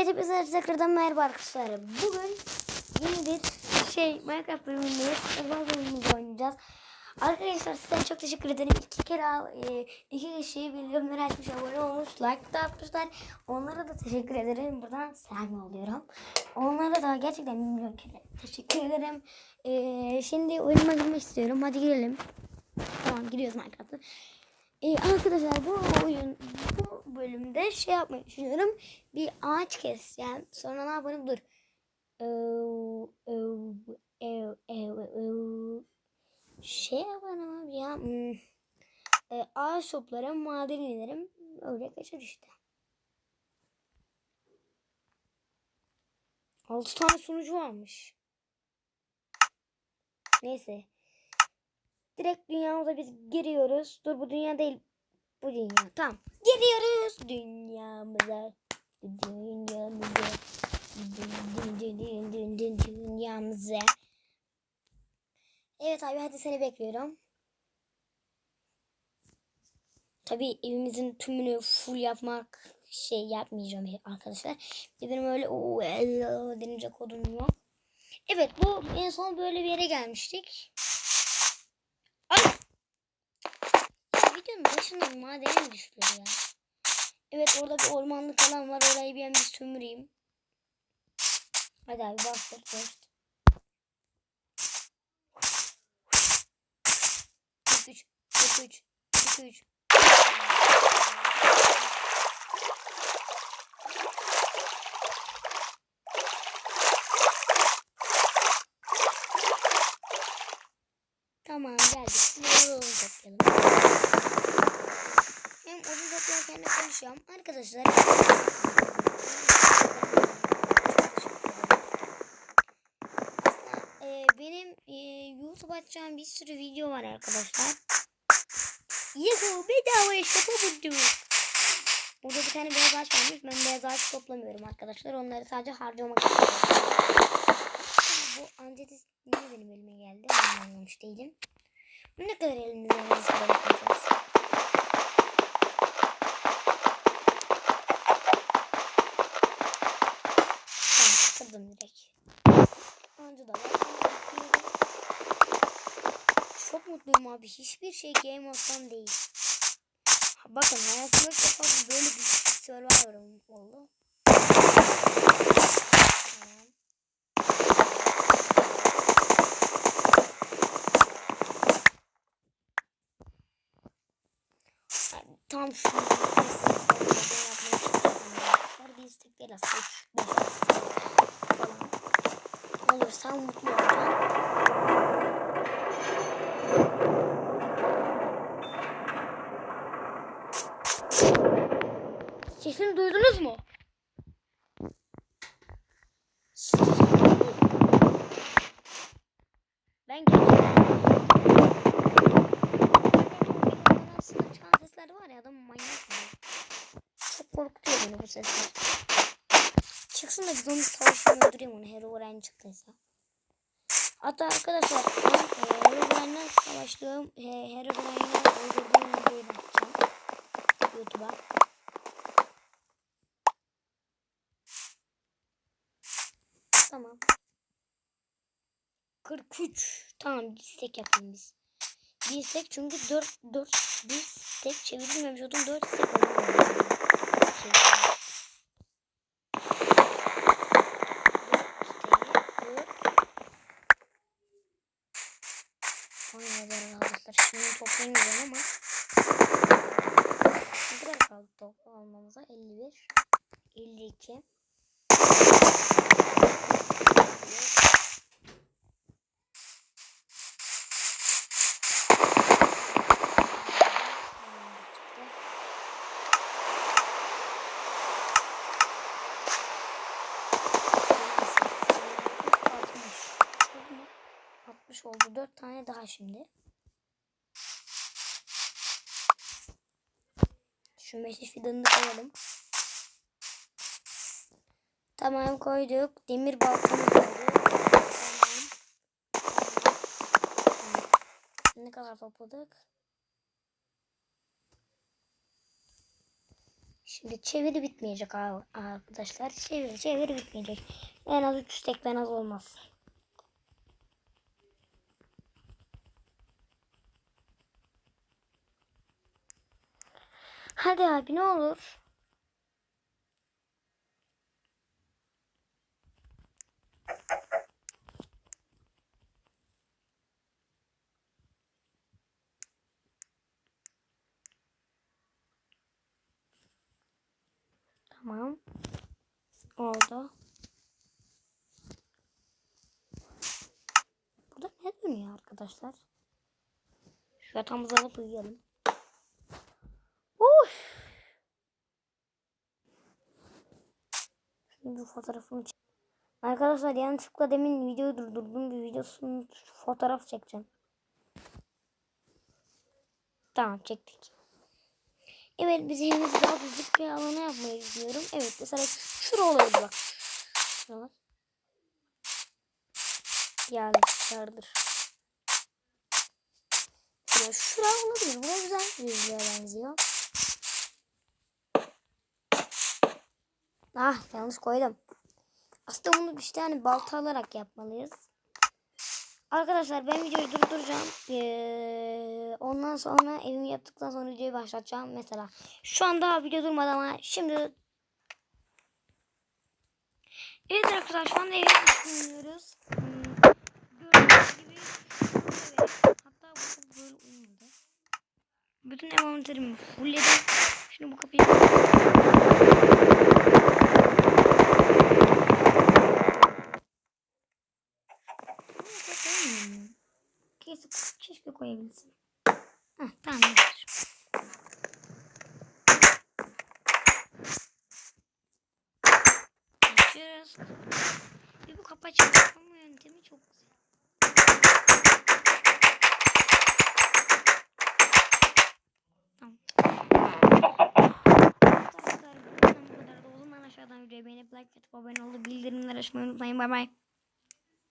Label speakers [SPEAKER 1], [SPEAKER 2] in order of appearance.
[SPEAKER 1] Evet hepinize tekrardan merhaba arkadaşlar. Bugün yeni bir şey Minecraft bölümündeyiz. Özel bölümümüzü oynayacağız. Arkadaşlar size çok teşekkür ederim. İki kere e, iki kişi bildirimleri açmış, abone olmuş, like da atmışlar. Onlara da teşekkür ederim. Buradan selam yolluyorum. Onlara da gerçekten milyon kere teşekkür ederim. E, şimdi oyunuma girmek istiyorum. Hadi girelim. Tamam giriyoruz Minecraft'a. Ee, arkadaşlar bu oyun bölümde şey yapmayı düşünüyorum. Bir ağaç keseceğim. Sonra ne yaparım? Dur. Şey yaparım abi ya. Hmm. Ee, ağaç toplarım, maden inerim. Öyle geçer işte. 6 tane sunucu varmış. Neyse. Direkt dünyamıza biz giriyoruz. Dur bu dünya değil. Bu dünya. Tamam. Giriyoruz dünyamıza. Dünyamıza. Dün, dün, dün, dün, dün, dünyamıza. Evet abi hadi seni bekliyorum. Tabii evimizin tümünü full yapmak şey yapmayacağım arkadaşlar. Bir benim öyle o denince kodum yok. Evet bu en son böyle bir yere gelmiştik. Videonun başından madene düşülüyor ya? Evet orada bir ormanlık alan var. Orayı bir bir sömüreyim. Hadi abi bastır bastır. 43 43 43 Tamam geldik. Şimdi odun toplayalım. Hem odun toplarken de konuşuyorum. Arkadaşlar. Ee, benim e, YouTube açacağım bir sürü video var arkadaşlar. Yuhu bedava iş yapabildim. Burada bir tane beyaz ağaç varmış. Ben beyaz ağaç toplamıyorum arkadaşlar. Onları sadece harcamak istiyorum. Bu antitis niye benim elime geldi? Ben anlamış değilim. Ne kadar elimizde yazısı yapacağız. Kırdım direkt. Anca da. Çok mutluyum abi. Hiçbir şey Game of'tan değil. Bakın hayatımda ilk defa böyle bir server'ım oldu. Tam şu Sesimi duydunuz mu? Ben geldim. Aslında çıkan var ya adam manyak mı? Çok korkutuyor beni bu sesler. Çıksın da biz onu savaşını öldüreyim onu Herobrine çıktıysa. Hatta arkadaşlar ben e, Herobrine'den savaştığım he, Herobrine'i öldürdüğüm videoyu da atacağım. YouTube'a. Tamam. 43. Tamam bir istek yapalım biz. Bir istek çünkü 4 4 bir istek çevrilmemiş odun 4 istek oldu. şimdi toplayamayacağım ama ne kadar kaldı toplam almamıza 51 52 60 oldu. 4 tane daha şimdi. Şu meşe fidanını koyalım. Tamam koyduk. Demir baltamız oldu. Ne kadar topladık? Şimdi çeviri bitmeyecek arkadaşlar. Çeviri çeviri bitmeyecek. En az 300 tekten az olmaz. Hadi abi ne olur. Tamam. Oldu. Burada ne dönüyor arkadaşlar? Şu yatağımızı alıp uyuyalım. Şimdi bu fotoğrafını çek. Arkadaşlar yanlışlıkla demin videoyu durdurdum. Bir videosunu fotoğraf çekeceğim. Tamam çektik. Evet biz henüz daha büyük bir alana yapmayı düşünüyorum. Evet mesela şura olabilir bak. Şuralar. Yani yardır. Ya şura olabilir. Bura güzel bir yüzlüğe benziyor. Ah yanlış koydum. Aslında bunu işte hani balta alarak yapmalıyız. Arkadaşlar ben videoyu durduracağım. Ee, ondan sonra evimi yaptıktan sonra videoyu başlatacağım. Mesela şu anda video durmadı ama şimdi Evet arkadaşlar şu anda evi düşünüyoruz. Bu böyle olmadı. Bütün envanterimi fullledim. Şimdi bu kapıyı Keşke, keşke koyabilsin. Heh, tamamdır. Açıyoruz. Ve bu kapı açma yöntemi çok güzel. Tamam. Bu kadar da o zaman aşağıdan videoyu beğenip like atıp abone olup bildirimleri açmayı unutmayın. Bay bay.